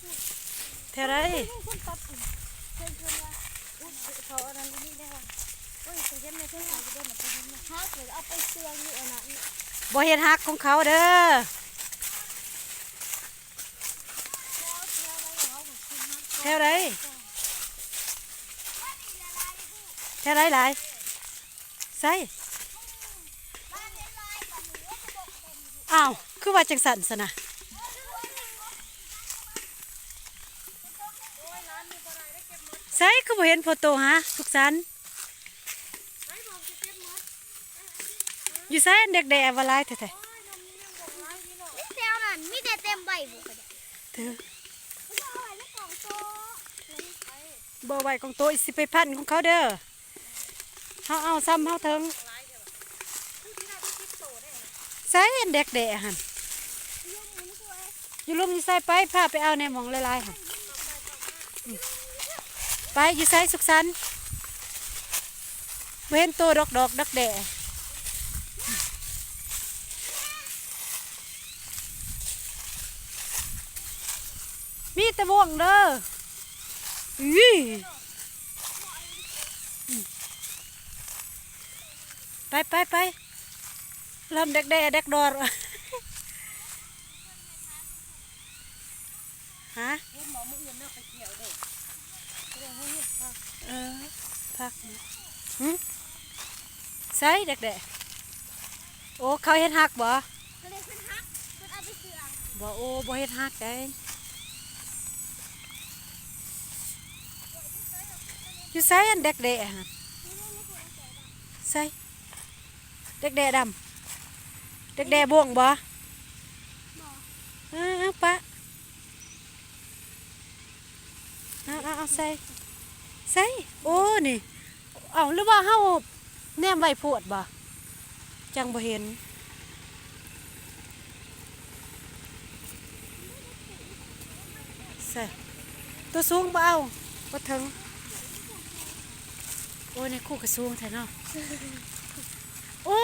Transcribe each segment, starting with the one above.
เพิ่าอุ้ยเขาอันนั้นนี่ได้ว่าโอ้ยเขาเย็บในเพิ่นเขาจะได้เหมือนกันเนี่ยฮะเดี๋ยวเอาไปเตืองอยู่อันนั้นบ่เห็นฮักของเขาเด้อแล้วแล้วแล้วเอาไรแถวไรหลายใส่อ้าว คือว่าจังสันสนะ ใส่คือบ่เห็นโฟโต้ฮะทุกสันอยู่ใส่เด็กแดว่าหลายแท้นี่แถวนั้นมีแต่เต็มใบบุกเลยๆเธอเขาเอาไว้ในกล่องโต๊ะบ่ไหวของโตวอีสิไปพันของเขาเด้อเฮาเอาซ้ำเฮาเถิงใส่เด็กแดหั่นอยู่ลุมอยู่ใส่ไปพาไปเอาในหมองลายๆค่ะอืมไป อยู่ใส่สุขสันต์เว้นตัวดอกดอกดักแด่มีแต่บ่วงเด้ออุ้อไปไปไปเริ่มเด็กแด่เด็กดอดฮะเห็นหมออพัก นะหึใส่เด็กๆโอ้เขาเฮ็ดฮักบ่เขาเลยขึ้นฮักขึ้นเอาไปเตืองบ่โอ้บ่เฮ็ดฮักได้อยู่ใส่อันเด็กๆฮะใส่เด็กๆดำเด็กๆบ่วงบ่เอาเอาปะ เอาเอาใส่ใส่โอ้นี่เอาหรือว่าเฮาแนมไว้โพดบ่จังบ่เห็นใส่ตัวสูงเบเอาบ่ถึงโอ้ยในคู่กระสูงแท้เนาะโอ้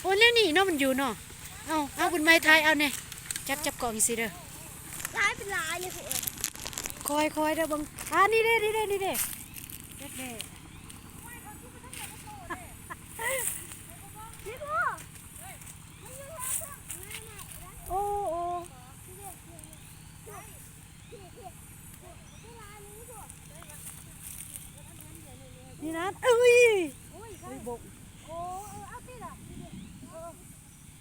โอ้แล้วนี่เนาะมันอยู่เนาะเอาเอาบุญไม้ไทยเอาเนี่ยจับจับกล่องสิเด้อลายเป็นลายเลยคุณ คอยคอยเด้อบังอ่านี่เด้นี่เด้นี่เด้เด็ดเด้นี่พ่อโอ้โอ้นี่นะเอ้ยโอ้ยบกโอ้เออเอาสิล่ะเออ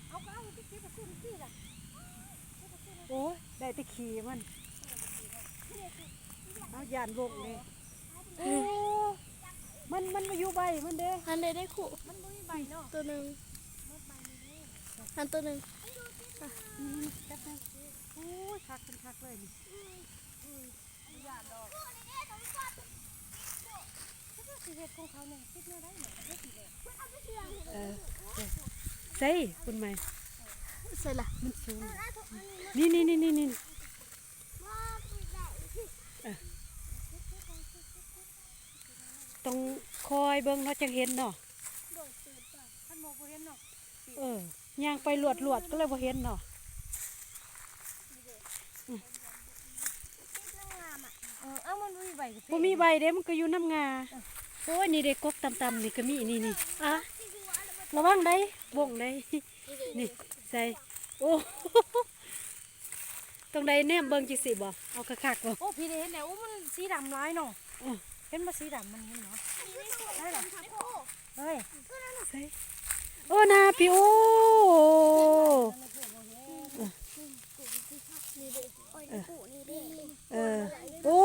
เอาก็เอาไปเก็บไปขึ้นสิล่ะโอ้ได้ต่ขี่มัน เอายานบกเลยโอ้มันมันมาอยู่ใบมันเด้อันใดได้ขู่มันบ่มีใบเนาะตัวหนึ่งอันตัวหนึ่งอืมแป๊บนึงโอ้ยคักเป็นคักเลยนี่สิเฮ็ดของเขาเนี่ยคิดแน่ได้เหมือนเฮ็ดอีกแล้วเออเออใส่คุณไหมใส่ล่ะมันสูงนี่นี่นี่นี่นี่ ต้องคอยเบิ่งเนาะจังเห็นเนาะท่านโมบ่เห็นเนาะเออย่างไปหลวดหลวดก็เลยบ่เห็นเนาะเออเอามันบ่มีใบก็บ่มีใบเด้มันก็อยู่น้ำงาโอ้ยนี่เด็กกกต่ำๆนี่ก็มีนี่นี่อะระวังได้บ่งได้นี่ใส่โอ้ตรงใดแนมเบิ่งจังสิบ่เอาคักๆบ่โอ้พี่ได้เห็นแล้วโอ้มันสีดำร้ายเนาะอือ เห็นบ่สีดำมันเห็นเนาะได้ล่ะเฮ้ยใส่โอ้นาพี่โอ้เออโอ้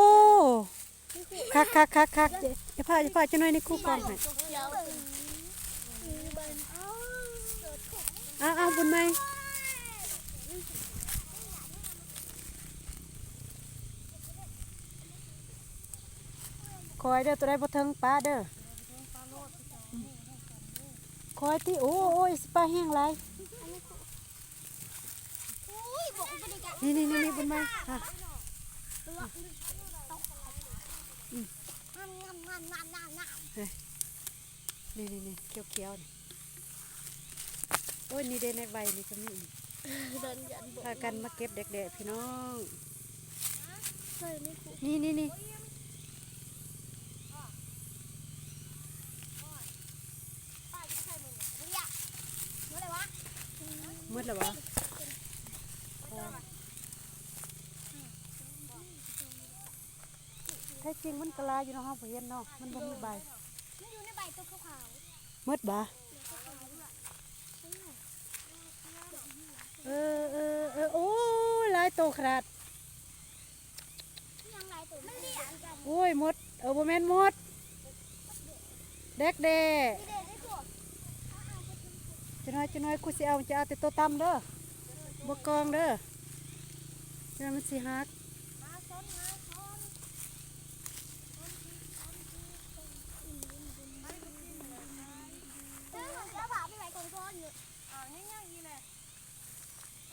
คักคักคักคักอย่าพาอย่าพาจะน้อยในคู่กองให้เอาเอาบุญไหม คอยเด้อตัวใดบ่ถึงป้าเด้อคอยที่โอ้โอ้ยสปลาแห้งไรนี่นี่นี่นี่บุญไหมอะนี่นี่นี่เขียวเขียวๆนี่โอ้ยนี่เด้ในใบนี่ก็มีเดินยันพากันมาเก็บเด็กๆพี่น้องเเคยไม่คุ้นี่นี่นี่ ป้าจะใส่มึงมึงอยากเมื่อไรวะ มืดแล้ววะแท้จริงมันกะลาอยู่เนาะเฮาบ่เห็นเนาะมันบ่มีใบมันอยู่ในใบตัวขาวมืดบ่ๆตัวขาวๆด้วยเออเออเออโอ้ยหลายโตขนาดยังไรตัวมันเลี้ยงกันโอ้ยหมดเออบ่แม่นหมดเด็กเด้พี่เด็กได้ตัว จะน้อยจะน้อยกูสิเอาจะเอาแต่ตัวต่ำเด้อบ่กองเด้อจะมันสิหัก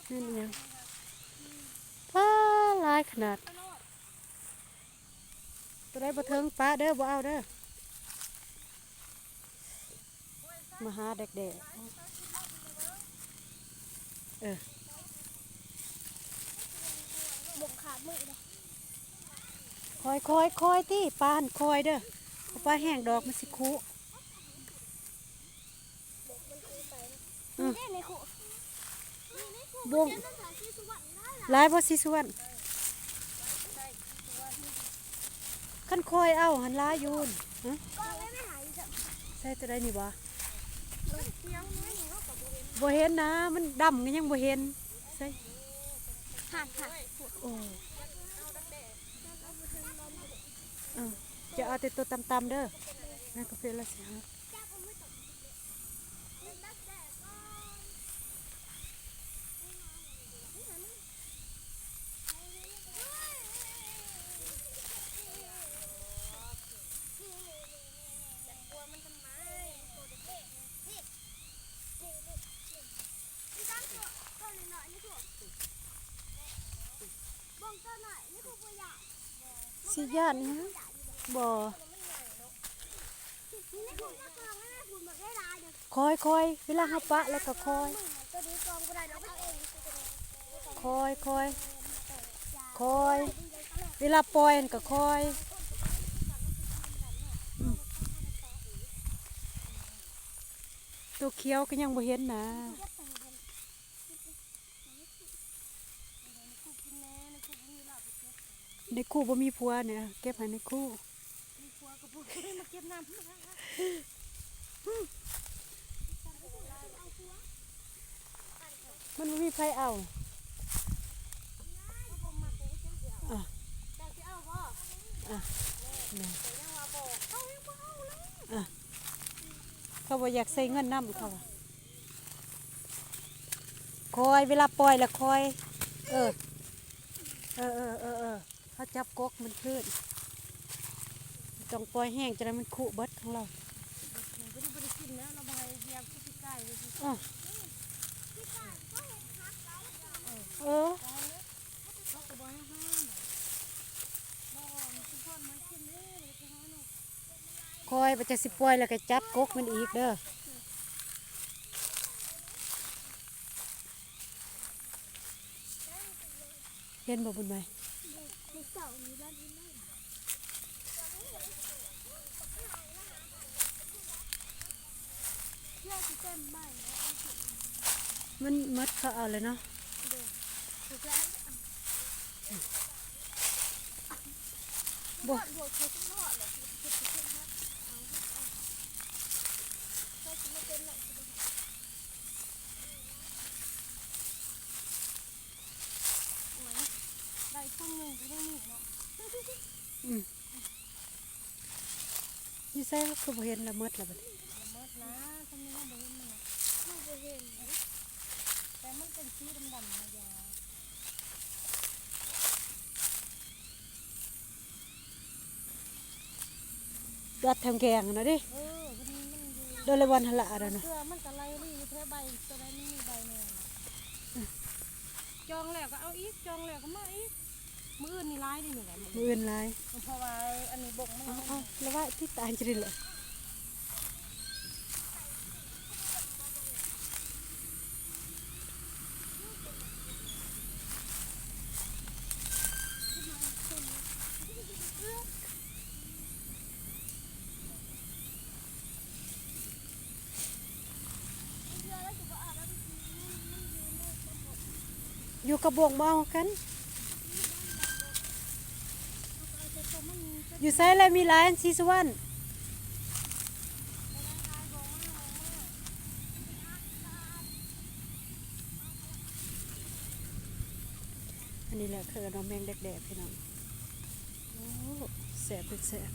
นี่เนี่ยังป้าลายขนาด ตัวได้บ่เทิงป้าเด้อบ่เอาเด้อมาหาเด็กๆ เออบุกขาดมือเลยคอยคอยคอยที่ปานคอยเด้อเอาปลาแห้งดอกมันสิคุนี่ได้ในขู่นี่ในขู่บ่วงเจ้าสาวชื่อสุวรรณได้ล่ะหลายบ่สิส่วนคันคอยเอาหันหลายอยูนฮะก็ไม่ไม่หายจ้ะใส่ตัวใดนี่บ่ มันเสียงน้อยหนูก็ บอกเองบ่เห็นนะ มันดำก็ยังบ่เห็นใส่หัดหัดโอ้เออจะเอาแต่ตัวต่ำๆเด้อนั่นก็เป็นละสิฮะ บ้องต้นหน่อยนี่คือตัวใหญ่ สียานฮะบ่คอยคอยเวลาเขาปะแล้วก็คอยคอยคอยคอย เวลาปล่อยก็คอยตัวเขี้ยวก็ยังบ่เห็นนะ ในคู่บ่มีผัวเนี่ยเก็บให้ในคู่มาเก็บน้ำมันบ่มีใครเอาอะแต่ที่เอาพ่ออะนี่ยังว่าบอกเขายังบ่เอาเลยอะเขาบ่อยากใส่เงินนำเขาว่าคอยเวลาปล่อยแล้วคอย เออ เออเออเออ เออเขาจับกกมันขึ้นต้องปล่อยแห้งจะได้มันคุเบิดของเราไม่ได้บริกินนะเราบายเดียวที่ใกล้เลยอะเออเขาก็บอกให้ห้ามบอกทุกคนมากินเลยเลยจะให้หนูคอยไปจะสิปล่อยแล้วก็จับกกมันอีกเด้อเห็นบ่บุญไหมใน เสานี้ร้านนี้ไม่เชื่อที่เต็มใบแล้วมันหมดเขาเอาเลยเนาะถูกแล้วบ่บวกเขาต้องรอดเลยคือคือคือครับเอาเอาถ้าจะไม่เป็นหนักจะโอ้ยได้ช่องหนึ่งก็ได้ห นึ่งเนาะอืมนี่ใส่คือบ่เห็นละหมดละบัดนี้มดนะทำไมไม่เห็นมันไม่เห็นแต่มันเป็นสีดำๆนะยาดัดทางแกงนะดิเออมันมันอยู่โดนเลยวันหนละอะนะเสื้อมันก็ไล่รีแค่ใบตัวนั้นมีใบแน่จองแล้วก็เอาอีกจองแล้วก็มาอีก มืออื่นนี่ร้ายด้หนึ่งไงมืออื่นร้ายเพราะว่าอันนี้บกมันแล้วว่าที่ตายจริงเหรออยู่กระบวงมาเอากัน อยู่ไซแล้วมีหลานซีสวรรณอันนี้แหละคือน้องแมงแดกๆพี่น้องโอ้แสบเป็นแสบ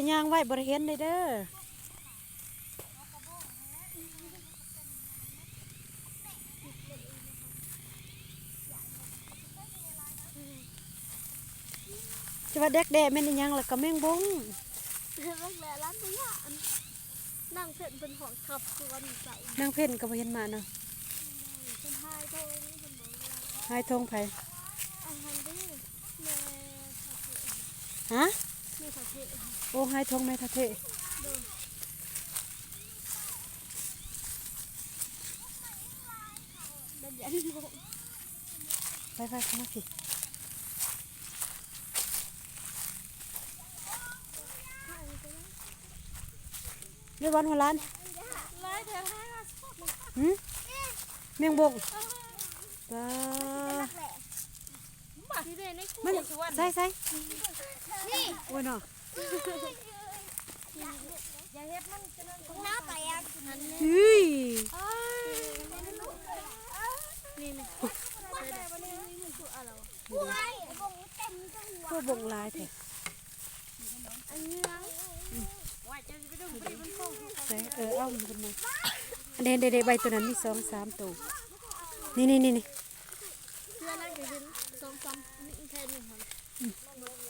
จะย่างไว้บริเห็นเลยเด้อจะว่าเด็กแด่แม่นอิหยังล่ะก็แมงบงรักแหล่ร้านตัวย่านนั่งเพ่นเป็นของขับสวนใส่นางเพ่นก็บ่เห็นมาเนาะเป็นไฮโทนี่เป็นบอกว่าหายทงไผอาหารดื้อแม่ทาเทฮะแม่ทาเทโอ้หายทงแม่ทะเทดันยันโมไปไปเข้ามาสิเรียกวันหัวล้านไล่เดี๋ยวให้มาหืมแมงบงปลาที่เด่นในคู่มันใส่ใส่ นี่โอ้ยเนาะอย่าเฮ็ดมันจะนั่นหน้าไปอะนั่นนี่เฮ้ยนี่นี่มาแต่วันนี้มันคืออะไรวะผู้ให้บงเต็มจังหวะพวกบงลายแท้อันนี้นะว่าจะไปดูไปมันคงใส่เออเอามันขึ้นมาอันเดนเดนใบตัวนั้นมีสองสามตัวนี่นี่นี่นี่ เพื่อนนั่งอยู่ดินสองสามมีแค่หนึ่งครับ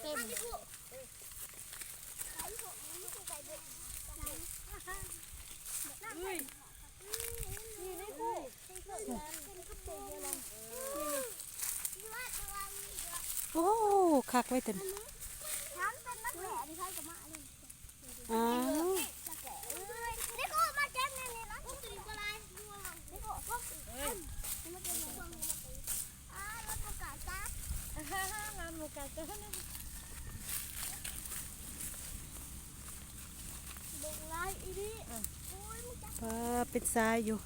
เต็ม นี่ในคู่ โอ้คักไว้ตัวนี้ ช้างเป็นนักแหล่ที่ใช้กับมาเลย อ้าว นี่คู่มาแจ้งนี่นะคู่ตี อะไรนี่คู่พวกเอ้ยมาเก็บพวกอ่ารถประกาศจ้าฮ่าฮ่างานประกไล่อีนี่ ปลาเป็นทรายอยู่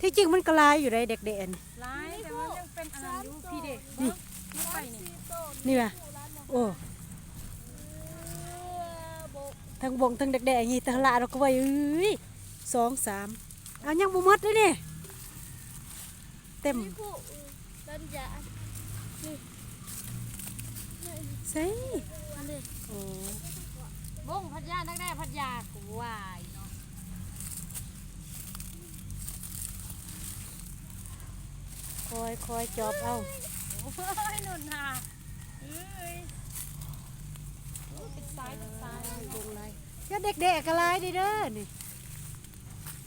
ที่จริงมันก็ลายอยู่ได้เด็กเด่นร้ายแต่ว่ายังเป็นอันนั้นอยู่พี่เด็กนี่ไม่ไปนี่นี่ว่ะโอ้โบกทั้งบงทั้งเด็กแดงนี่ทั้งละเราก็ไว้เอ้ยสองสามเอายังบ่หมดเลยนี่เต็มนี่คู่ดันยาใส่อันนี้โอ้บงพัทยานักแน่พัทยากูวายเนาะ ค อยคอยจอบเอาโอ้ยนุ่นน่ะเอ้ยโอ้ยเป็นสายเป็นสายบงลายก็เด็กแดกก็ลายดีเด้อนี่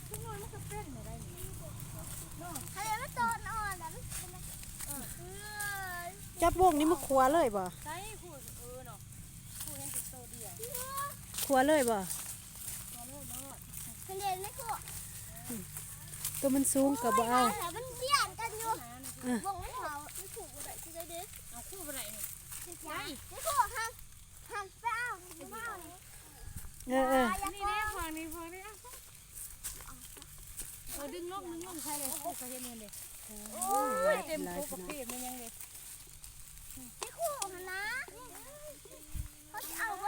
ทุกคนมันก็เป็นอะไรนี่ทะเลไม่โตนอ่อนนะเออจับบงนี่มาขัวเลยบ่ใช่คู่เออเนาะคู่เห็นติดโตเดียวขัวเลยบ่ทะเลไม่คู่ตัวมันสูงกับบ่เอาแต่มันเบี้ยนกันอยู่หาหนึ่งเออ บอกไม่เขาไม่ถูกอะไรที่ได้เด็กเอาคู่ไปไหนนี่ใช่ไม่คู่ห้ามห้ามไปเอาไม่เอาเออเออนี่แน่ฟังนี่ฟังนี่เออดึงลงดึงลงใช่เลยคู่เทียเงินเลยโอ้ยเต็มคู่ขกับพี่มันยังเลยไม่คู่นะเขาจะเอาว่า